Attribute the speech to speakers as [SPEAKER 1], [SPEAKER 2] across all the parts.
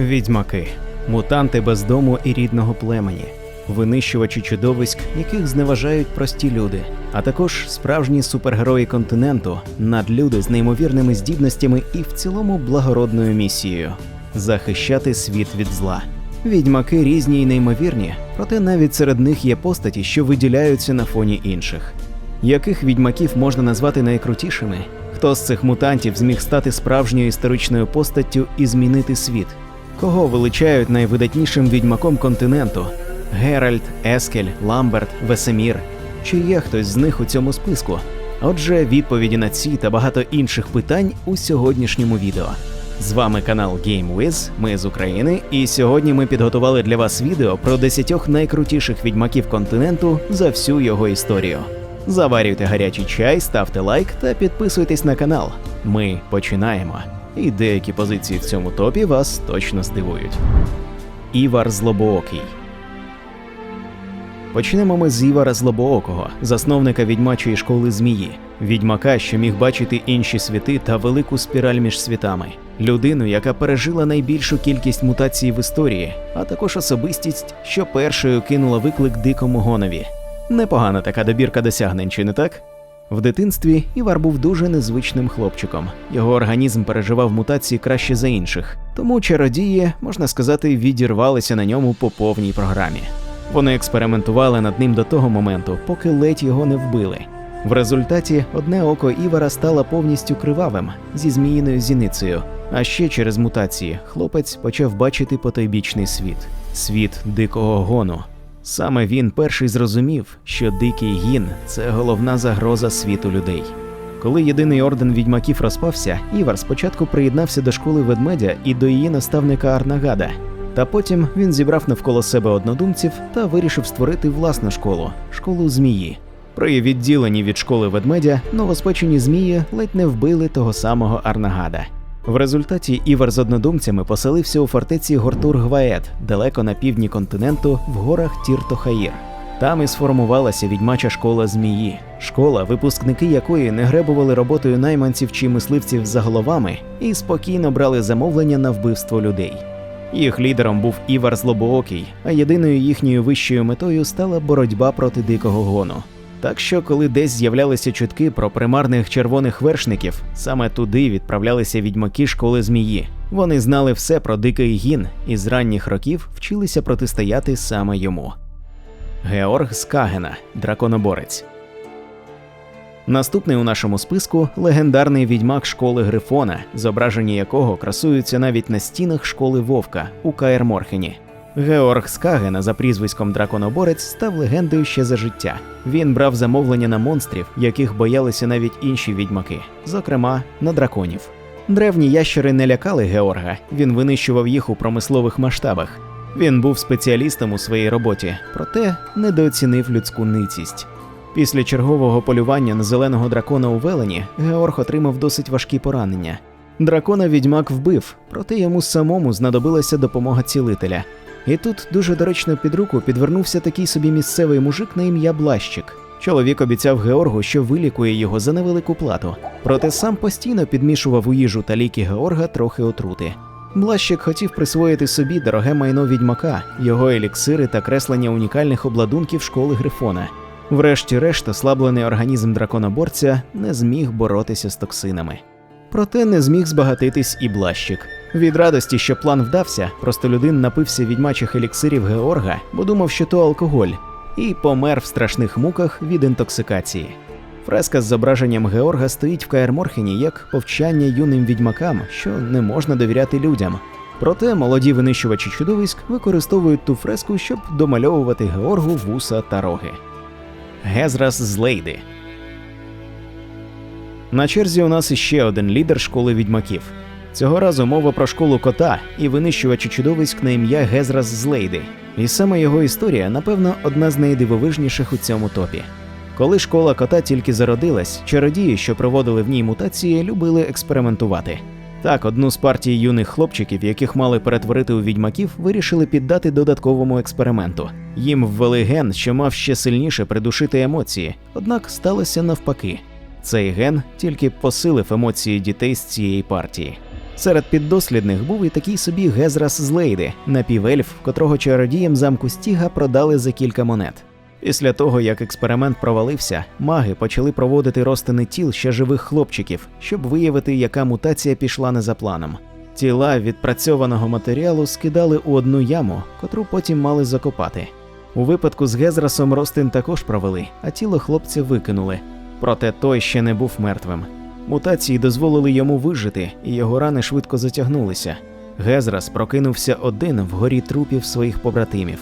[SPEAKER 1] Відьмаки мутанти без дому і рідного племені, винищувачі чудовиськ, яких зневажають прості люди, а також справжні супергерої континенту, надлюди з неймовірними здібностями і в цілому благородною місією захищати світ від зла. Відьмаки різні й неймовірні, проте навіть серед них є постаті, що виділяються на фоні інших. Яких відьмаків можна назвати найкрутішими? Хто з цих мутантів зміг стати справжньою історичною постаттю і змінити світ? Кого величають найвидатнішим відьмаком континенту? Геральт, Ескель, Ламберт, Весемір. Чи є хтось з них у цьому списку? Отже, відповіді на ці та багато інших питань у сьогоднішньому відео. З вами канал GameWiz, ми з України, і сьогодні ми підготували для вас відео про 10 найкрутіших відьмаків континенту за всю його історію. Заварюйте гарячий чай, ставте лайк та підписуйтесь на канал. Ми починаємо. І деякі позиції в цьому топі вас точно здивують. Івар Злобоокий. Почнемо ми з Івара Злобоокого, засновника відьмачої школи змії, відьмака, що міг бачити інші світи та велику спіраль між світами, людину, яка пережила найбільшу кількість мутацій в історії, а також особистість, що першою кинула виклик дикому гонові. Непогана така добірка досягнень, чи не так? В дитинстві Івар був дуже незвичним хлопчиком. Його організм переживав мутації краще за інших, тому чародії, можна сказати, відірвалися на ньому по повній програмі. Вони експериментували над ним до того моменту, поки ледь його не вбили. В результаті одне око Івара стало повністю кривавим зі зміїною зіницею. А ще через мутації хлопець почав бачити потойбічний світ світ дикого гону. Саме він перший зрозумів, що дикий гін це головна загроза світу людей. Коли єдиний орден відьмаків розпався, Івар спочатку приєднався до школи ведмедя і до її наставника Арнагада. Та потім він зібрав навколо себе однодумців та вирішив створити власну школу школу змії. При відділенні від школи ведмедя новоспечені змії ледь не вбили того самого Арнагада. В результаті Івар з однодумцями поселився у фортеці Гортур Гвает, далеко на півдні континенту, в горах Тіртохаїр. Там і сформувалася відьмача школа змії, школа, випускники якої не гребували роботою найманців чи мисливців за головами і спокійно брали замовлення на вбивство людей. Їх лідером був Івар Злобоокий, а єдиною їхньою вищою метою стала боротьба проти дикого гону. Так що, коли десь з'являлися чутки про примарних червоних вершників, саме туди відправлялися відьмаки школи змії. Вони знали все про дикий гін і з ранніх років вчилися протистояти саме йому. Георг Скагена, драконоборець. Наступний у нашому списку легендарний відьмак школи Грифона, зображення якого красуються навіть на стінах школи Вовка у Каєр Морхені. Георг Скагена за прізвиськом Драконоборець став легендою ще за життя. Він брав замовлення на монстрів, яких боялися навіть інші відьмаки, зокрема на драконів. Древні ящери не лякали Георга, він винищував їх у промислових масштабах. Він був спеціалістом у своїй роботі, проте недооцінив людську ницість. Після чергового полювання на зеленого дракона у Велені Георг отримав досить важкі поранення. Дракона відьмак вбив, проте йому самому знадобилася допомога цілителя. І тут дуже доречно під руку підвернувся такий собі місцевий мужик на ім'я Блащик. Чоловік обіцяв Георгу, що вилікує його за невелику плату, проте сам постійно підмішував у їжу та ліки Георга трохи отрути. Блащик хотів присвоїти собі дороге майно відьмака, його еліксири та креслення унікальних обладунків школи Грифона. Врешті-решт, ослаблений організм драконоборця не зміг боротися з токсинами. Проте не зміг збагатитись і блащик. Від радості, що план вдався, простолюдин напився відьмачих еліксирів Георга, бо думав, що то алкоголь, і помер в страшних муках від інтоксикації. Фреска з зображенням Георга стоїть в Каерморхені як повчання юним відьмакам, що не можна довіряти людям. Проте молоді винищувачі чудовиськ використовують ту фреску, щоб домальовувати Георгу вуса та роги. Гезрас з Лейди на черзі у нас іще один лідер школи відьмаків. Цього разу мова про школу кота і винищувачі чудовиськ на ім'я Гезрас з Лейди. І саме його історія, напевно, одна з найдивовижніших у цьому топі. Коли школа кота тільки зародилась, чародії, що проводили в ній мутації, любили експериментувати. Так, одну з партій юних хлопчиків, яких мали перетворити у відьмаків, вирішили піддати додатковому експерименту. Їм ввели ген, що мав ще сильніше придушити емоції, однак сталося навпаки. Цей ген тільки посилив емоції дітей з цієї партії. Серед піддослідних був і такий собі Гезрас з Лейди, напівельф, котрого чародієм замку Стіга продали за кілька монет. Після того, як експеримент провалився, маги почали проводити розтини тіл ще живих хлопчиків, щоб виявити, яка мутація пішла не за планом. Тіла відпрацьованого матеріалу скидали у одну яму, котру потім мали закопати. У випадку з Гезрасом розтин також провели, а тіло хлопця викинули. Проте той ще не був мертвим. Мутації дозволили йому вижити, і його рани швидко затягнулися. Гезрас прокинувся один вгорі трупів своїх побратимів.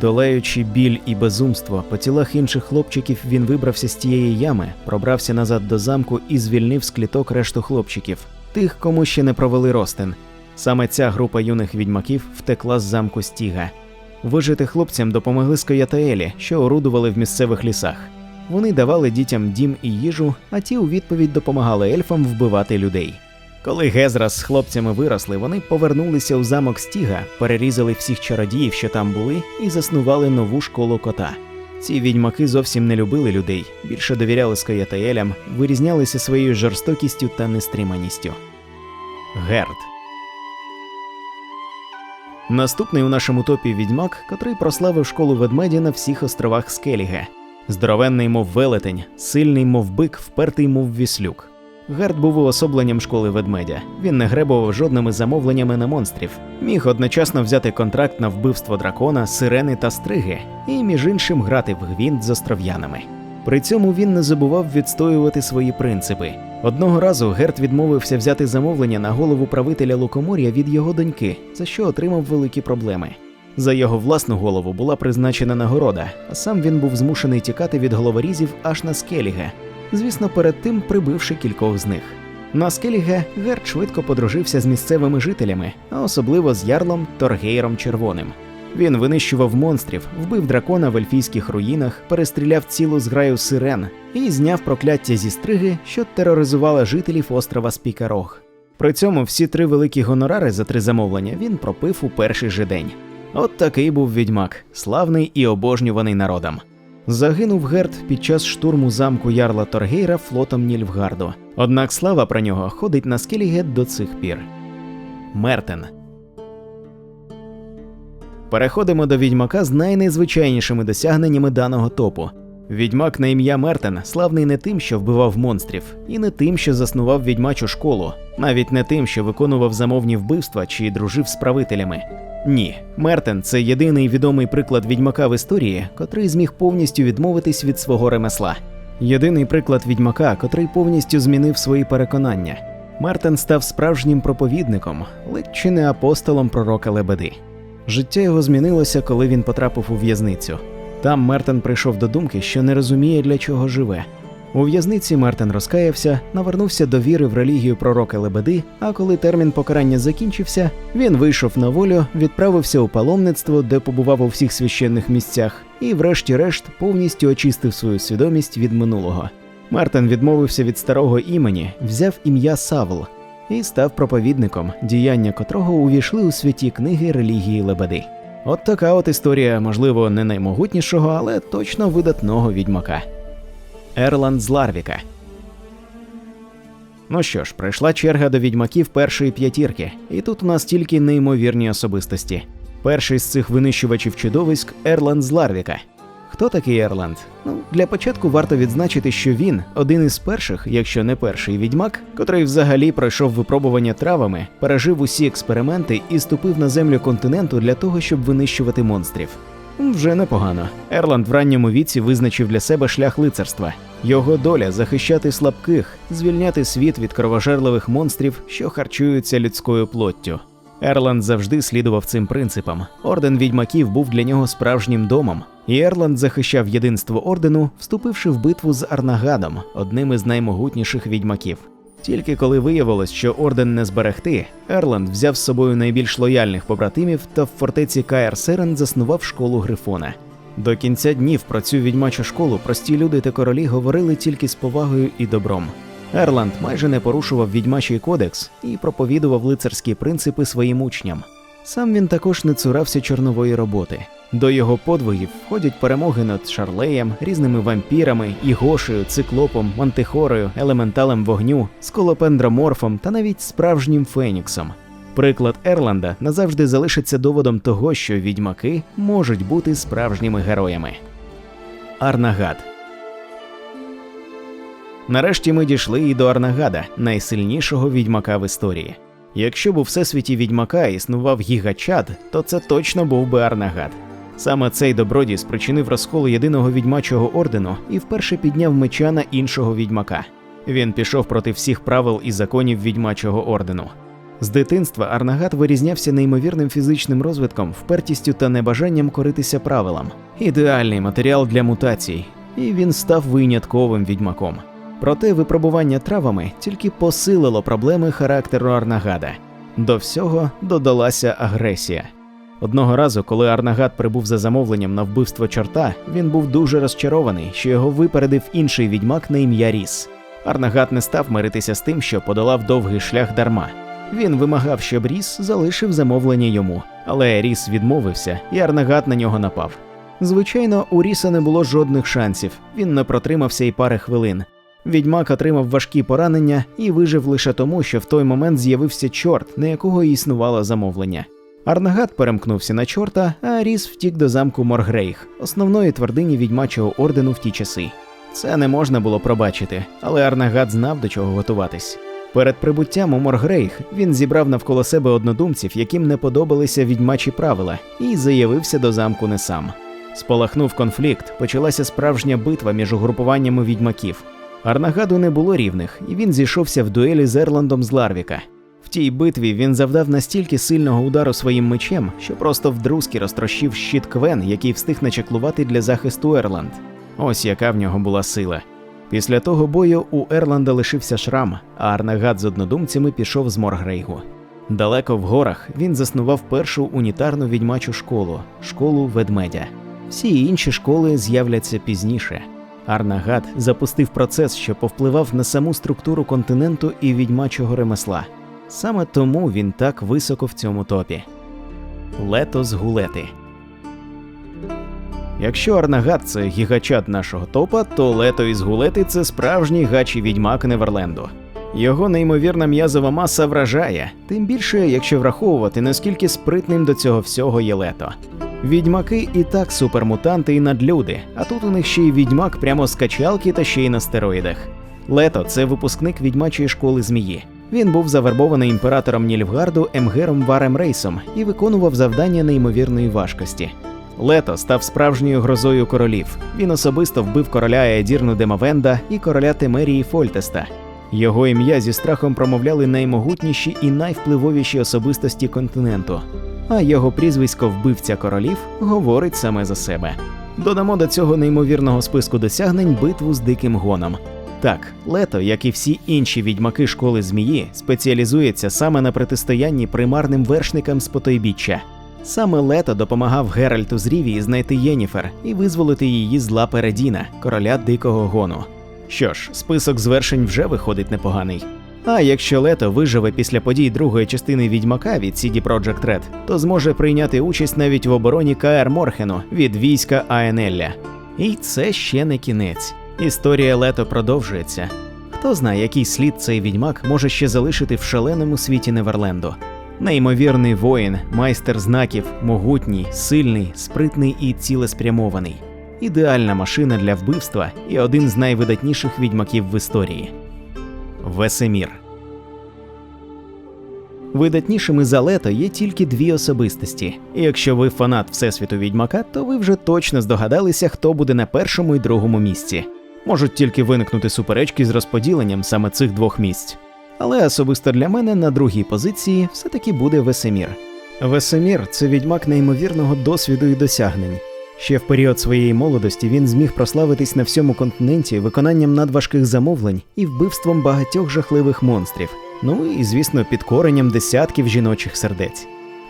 [SPEAKER 1] Долаючи біль і безумство по тілах інших хлопчиків, він вибрався з тієї ями, пробрався назад до замку і звільнив з кліток решту хлопчиків, тих, кому ще не провели ростин. Саме ця група юних відьмаків втекла з замку Стіга. Вижити хлопцям допомогли скоятаелі, що орудували в місцевих лісах. Вони давали дітям дім і їжу, а ті у відповідь допомагали ельфам вбивати людей. Коли Гезрас з хлопцями виросли, вони повернулися у замок Стіга, перерізали всіх чародіїв, що там були, і заснували нову школу кота. Ці відьмаки зовсім не любили людей, більше довіряли скоятаелям, вирізнялися своєю жорстокістю та нестриманістю. Герд Наступний у нашому топі відьмак, котрий прославив школу ведмеді на всіх островах Скеліге. Здоровенний, мов велетень, сильний, мов бик, впертий, мов віслюк. Герд був уособленням школи ведмедя. Він не гребував жодними замовленнями на монстрів. Міг одночасно взяти контракт на вбивство дракона, сирени та стриги, і між іншим грати в гвінт з остров'янами. При цьому він не забував відстоювати свої принципи. Одного разу Герд відмовився взяти замовлення на голову правителя Лукомор'я від його доньки, за що отримав великі проблеми. За його власну голову була призначена нагорода, а сам він був змушений тікати від головорізів аж на Скеліге, звісно, перед тим прибивши кількох з них. На Скеліге Герд швидко подружився з місцевими жителями, а особливо з ярлом Торгейром Червоним. Він винищував монстрів, вбив дракона в ельфійських руїнах, перестріляв цілу зграю сирен і зняв прокляття зі стриги, що тероризувала жителів острова Спікарог. При цьому всі три великі гонорари за три замовлення він пропив у перший же день. От такий був відьмак, славний і обожнюваний народом. Загинув Герд під час штурму замку Ярла Торгейра флотом Нільфгарду. Однак слава про нього ходить на Скелігет до цих пір. Мертен Переходимо до відьмака з найнезвичайнішими досягненнями даного топу. Відьмак на ім'я Мертен славний не тим, що вбивав монстрів, і не тим, що заснував відьмачу школу, навіть не тим, що виконував замовні вбивства чи дружив з правителями. Ні, Мертен це єдиний відомий приклад відьмака в історії, котрий зміг повністю відмовитись від свого ремесла. Єдиний приклад відьмака, котрий повністю змінив свої переконання. Мертен став справжнім проповідником, ледь чи не апостолом пророка Лебеди. Життя його змінилося, коли він потрапив у в'язницю. Там Мертен прийшов до думки, що не розуміє, для чого живе. У в'язниці Мертен розкаявся, навернувся до віри в релігію пророка Лебеди, а коли термін покарання закінчився, він вийшов на волю, відправився у паломництво, де побував у всіх священних місцях, і, врешті-решт, повністю очистив свою свідомість від минулого. Мартин відмовився від старого імені, взяв ім'я Савл і став проповідником, діяння котрого увійшли у святі книги релігії Лебеди. От така от історія, можливо, не наймогутнішого, але точно видатного відьмака. Ерланд з Ларвіка. Ну що ж, прийшла черга до відьмаків першої п'ятірки, і тут у нас тільки неймовірні особистості. Перший з цих винищувачів чудовиськ Ерланд з Ларвіка. Хто такий Ерланд? Ну, для початку варто відзначити, що він один із перших, якщо не перший відьмак, котрий взагалі пройшов випробування травами, пережив усі експерименти і ступив на землю континенту для того, щоб винищувати монстрів. Вже непогано. Ерланд в ранньому віці визначив для себе шлях лицарства. Його доля захищати слабких, звільняти світ від кровожерливих монстрів, що харчуються людською плоттю. Ерланд завжди слідував цим принципам. Орден відьмаків був для нього справжнім домом, і Ерланд захищав єдинство ордену, вступивши в битву з Арнагадом, одним із наймогутніших відьмаків. Тільки коли виявилось, що орден не зберегти, Ерланд взяв з собою найбільш лояльних побратимів та в фортеці Каер Серен заснував школу Грифона. До кінця днів про цю відьмачу школу прості люди та королі говорили тільки з повагою і добром. Ерланд майже не порушував відьмачий кодекс і проповідував лицарські принципи своїм учням. Сам він також не цурався чорнової роботи. До його подвигів входять перемоги над Шарлеєм, різними вампірами, Ігошею, циклопом, мантихорою, елементалем вогню, сколопендроморфом та навіть справжнім феніксом. Приклад Ерланда назавжди залишиться доводом того, що відьмаки можуть бути справжніми героями. Арнагад Нарешті ми дійшли і до Арнагада, найсильнішого відьмака в історії. Якщо б у всесвіті відьмака існував гігачад, то це точно був би Арнагад. Саме цей добродій спричинив розкол єдиного відьмачого ордену і вперше підняв меча на іншого відьмака. Він пішов проти всіх правил і законів відьмачого ордену. З дитинства Арнагат вирізнявся неймовірним фізичним розвитком, впертістю та небажанням коритися правилам. Ідеальний матеріал для мутацій, і він став винятковим відьмаком. Проте випробування травами тільки посилило проблеми характеру Арнагада. До всього додалася агресія. Одного разу, коли Арнагад прибув за замовленням на вбивство чорта, він був дуже розчарований, що його випередив інший відьмак на ім'я Ріс. Арнагад не став миритися з тим, що подолав довгий шлях дарма. Він вимагав, щоб Ріс залишив замовлення йому, але Ріс відмовився, і Арнагад на нього напав. Звичайно, у Ріса не було жодних шансів, він не протримався й пари хвилин. Відьмак отримав важкі поранення і вижив лише тому, що в той момент з'явився чорт, на якого існувало замовлення. Арнагад перемкнувся на чорта, а Ріс втік до замку Моргрейх, основної твердині відьмачого ордену в ті часи. Це не можна було пробачити, але Арнагад знав до чого готуватись. Перед прибуттям у Моргрейх він зібрав навколо себе однодумців, яким не подобалися відьмачі правила, і заявився до замку не сам. Спалахнув конфлікт, почалася справжня битва між угрупуваннями відьмаків. Арнагаду не було рівних, і він зійшовся в дуелі з Ерландом з Ларвіка. В тій битві він завдав настільки сильного удару своїм мечем, що просто вдрузки розтрощив щит Квен, який встиг начеклувати для захисту Ерланд. Ось яка в нього була сила. Після того бою у Ерланда лишився шрам, а Арнагад з однодумцями пішов з Моргрейгу. Далеко в горах він заснував першу унітарну відьмачу школу школу ведмедя. Всі інші школи з'являться пізніше. Арнагад запустив процес, що повпливав на саму структуру континенту і відьмачого ремесла. Саме тому він так високо в цьому топі. Лето з гулети. Якщо Арнагад це гігачат нашого топа, то лето із гулети це справжній гачий відьмак Неверленду. Його неймовірна м'язова маса вражає, тим більше, якщо враховувати, наскільки спритним до цього всього є лето. Відьмаки і так супермутанти і надлюди, а тут у них ще й відьмак прямо з качалки та ще й на стероїдах. Лето це випускник відьмачої школи змії. Він був завербований імператором Нільфгарду Емгером Варем Рейсом і виконував завдання неймовірної важкості. Лето став справжньою грозою королів. Він особисто вбив короля Еедірну Демавенда і короля Темерії Фольтеста. Його ім'я зі страхом промовляли наймогутніші і найвпливовіші особистості континенту. А його прізвисько вбивця королів говорить саме за себе. Додамо до цього неймовірного списку досягнень битву з диким гоном. Так, лето, як і всі інші відьмаки школи змії, спеціалізується саме на протистоянні примарним вершникам з потойбіччя. Саме лето допомагав Геральту з Рівії знайти Єніфер і визволити її з лапи Редіна, короля дикого гону. Що ж, список звершень вже виходить непоганий. А якщо лето виживе після подій другої частини відьмака від CD Projekt Red, то зможе прийняти участь навіть в обороні КР Морхену від війська Аенелля. І це ще не кінець. Історія лето продовжується. Хто знає, який слід цей відьмак може ще залишити в шаленому світі Неверленду. Неймовірний воїн, майстер знаків, могутній, сильний, спритний і цілеспрямований. Ідеальна машина для вбивства і один з найвидатніших відьмаків в історії. Весемір. Видатнішими за лето є тільки дві особистості. І якщо ви фанат Всесвіту відьмака, то ви вже точно здогадалися, хто буде на першому і другому місці. Можуть тільки виникнути суперечки з розподіленням саме цих двох місць. Але особисто для мене на другій позиції все-таки буде Весемір. Весемір це відьмак неймовірного досвіду і досягнень. Ще в період своєї молодості він зміг прославитись на всьому континенті виконанням надважких замовлень і вбивством багатьох жахливих монстрів, ну і, звісно, підкоренням десятків жіночих сердець.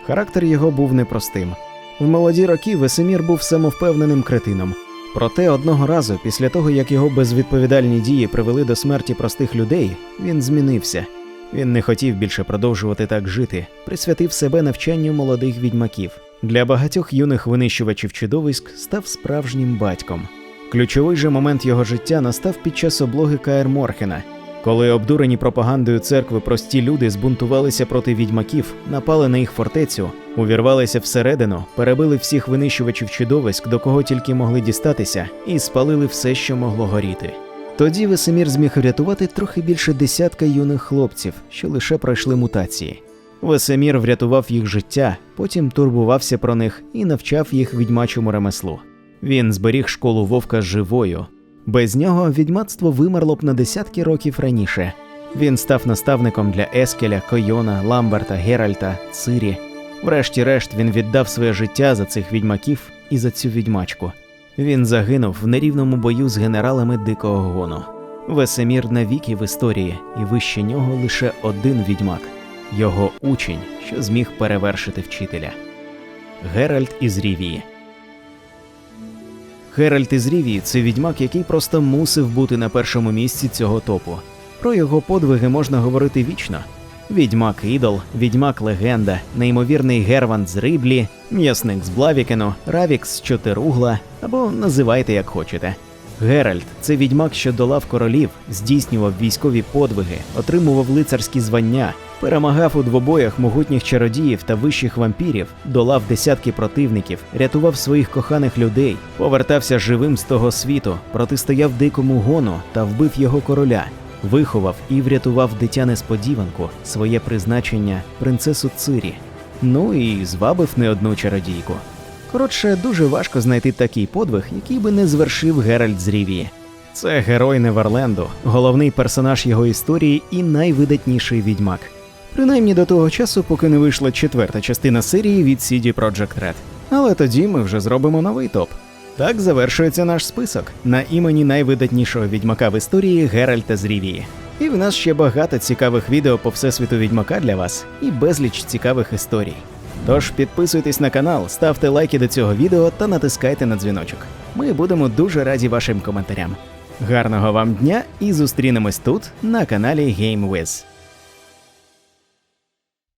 [SPEAKER 1] Характер його був непростим. В молоді роки Весемір був самовпевненим кретином. Проте одного разу, після того як його безвідповідальні дії привели до смерті простих людей, він змінився. Він не хотів більше продовжувати так жити, присвятив себе навчанню молодих відьмаків. для багатьох юних винищувачів чудовиськ став справжнім батьком. Ключовий же момент його життя настав під час облоги Каер Морхена, коли обдурені пропагандою церкви прості люди збунтувалися проти відьмаків, напали на їх фортецю, увірвалися всередину, перебили всіх винищувачів чудовиськ, до кого тільки могли дістатися, і спалили все, що могло горіти. Тоді Весемір зміг врятувати трохи більше десятка юних хлопців, що лише пройшли мутації. Весемір врятував їх життя, потім турбувався про них і навчав їх відьмачому ремеслу. Він зберіг школу вовка живою. Без нього відьмацтво вимерло б на десятки років раніше. Він став наставником для Ескеля, Койона, Ламберта, Геральта, Цирі. Врешті-решт він віддав своє життя за цих відьмаків і за цю відьмачку. Він загинув в нерівному бою з генералами Дикого Гону. Весемір навіки в історії, і вище нього лише один відьмак його учень, що зміг перевершити вчителя. Геральт із Рівії. Геральт із Рівії це відьмак, який просто мусив бути на першому місці цього топу. Про його подвиги можна говорити вічно. Відьмак ідол, відьмак легенда, неймовірний Гервант з Риблі, м'ясник з Блавікену, Равікс з Чотиругла або називайте як хочете. Геральт це відьмак, що долав королів, здійснював військові подвиги, отримував лицарські звання, перемагав у двобоях могутніх чародіїв та вищих вампірів, долав десятки противників, рятував своїх коханих людей, повертався живим з того світу, протистояв дикому гону та вбив його короля, виховав і врятував дитя несподіванку, своє призначення принцесу Цирі. Ну і звабив не одну чародійку. Коротше, дуже важко знайти такий подвиг, який би не звершив Геральт з Рівії. Це герой Неверленду, головний персонаж його історії і найвидатніший відьмак. Принаймні до того часу, поки не вийшла четверта частина серії від CD Projekt Red. Але тоді ми вже зробимо новий топ. Так завершується наш список на імені найвидатнішого відьмака в історії Геральта з Рівії. І в нас ще багато цікавих відео по всесвіту відьмака для вас і безліч цікавих історій. Тож підписуйтесь на канал, ставте лайки до цього відео та натискайте на дзвіночок. Ми будемо дуже раді вашим коментарям. Гарного вам дня і зустрінемось тут на каналі GameWiz.